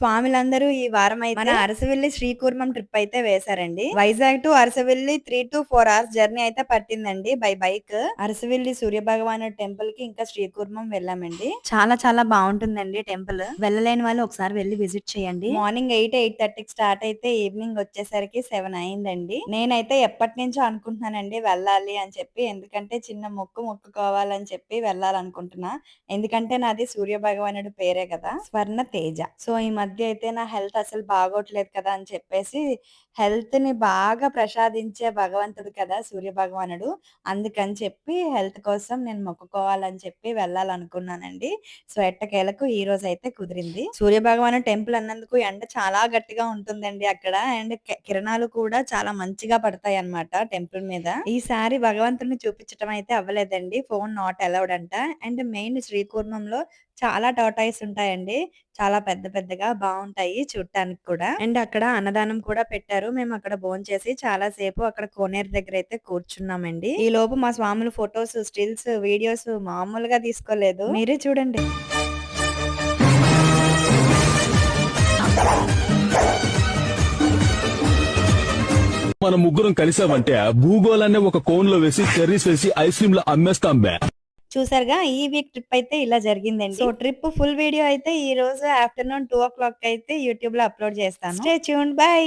స్వాములందరూ ఈ వారం అయితే మన అరసవెల్లి శ్రీకూర్మం ట్రిప్ అయితే వేశారండి. Vizag to Arasavalli three to four hours journey అయితే పట్టిందండి బై బైక్. అరసవెల్లి సూర్య భగవాన్ టెంపుల్కి ఇంకా శ్రీకూర్మం వెళ్ళామండి. చాలా చాలా బాగుంటుందండి టెంపుల్. వెళ్ళలేని వాళ్ళు ఒకసారి వెళ్ళి విజిట్ చేయండి. మార్నింగ్ ఎయిట్ ఎయిట్ థర్టీకి స్టార్ట్ అయితే ఈవినింగ్ వచ్చేసరికి సెవెన్ అయిందండి. నేనైతే ఎప్పటి నుంచో అనుకుంటున్నానండి వెళ్ళాలి అని చెప్పి ఎందుకంటే చిన్న మొక్కు మొక్కుకోవాలని చెప్పి వెళ్ళాలనుకుంటున్నా. ఎందుకంటే నాది సూర్య భగవానుడు పేరే కదా స్వర్ణ తేజ. సో ఈ మధ్య అయితే నా హెల్త్ అసలు బాగోట్లేదు కదా అని చెప్పేసి హెల్త్ని బాగా ప్రసాదించే భగవంతుడు కదా సూర్య భగవానుడు. అందుకని చెప్పి హెల్త్ కోసం నేను మొక్కుకోవాలని చెప్పి వెళ్ళాలనుకున్నానండి. సో ఎట్టకేలకు ఈ రోజు అయితే కుదిరింది. సూర్య భగవాను టెంపుల్ అన్నందుకు ఎండ చాలా గట్టిగా ఉంటుందండి అక్కడ. అండ్ కిరణాలు కూడా చాలా మంచిగా పడతాయి అన్నమాట టెంపుల్ మీద. ఈసారి భగవంతుడిని చూపించడం అయితే అవ్వలేదండి. ఫోన్ నాట్ అలౌడ్ అంట. అండ్ మెయిన్ శ్రీకూర్మంలో చాలా టాటాయిస్ ఉంటాయండి. చాలా పెద్ద పెద్దగా బాగుంటాయి చూడటానికి కూడా. అండ్ అక్కడ అన్నదానం కూడా పెట్టారు. మేము అక్కడ భోజనం చేసి చాలా సేపు అక్కడ కోనేరు దగ్గర అయితే కూర్చున్నామండి. ఈ లోపు మా స్వాములు ఫొటోస్ స్టిల్స్ వీడియోస్ మామూలుగా తీసుకోలేదు. మీరే చూడండి. మన ముగ్గురం కలిసామంటే భూగోళాన్ని ఒక కోన్లో వేసి కర్రీస్ వేసి ఐస్ క్రీమ్లో అమ్మేస్తాం బే. చూసారుగా ఈ వీక్ ట్రిప్ అయితే ఇలా జరిగిందండి. సో ట్రిప్ ఫుల్ వీడియో అయితే ఈ రోజు ఆఫ్టర్నూన్ టూ ఓ క్లాక్ అయితే యూట్యూబ్లో అప్లోడ్ చేస్తాను. Stay tune by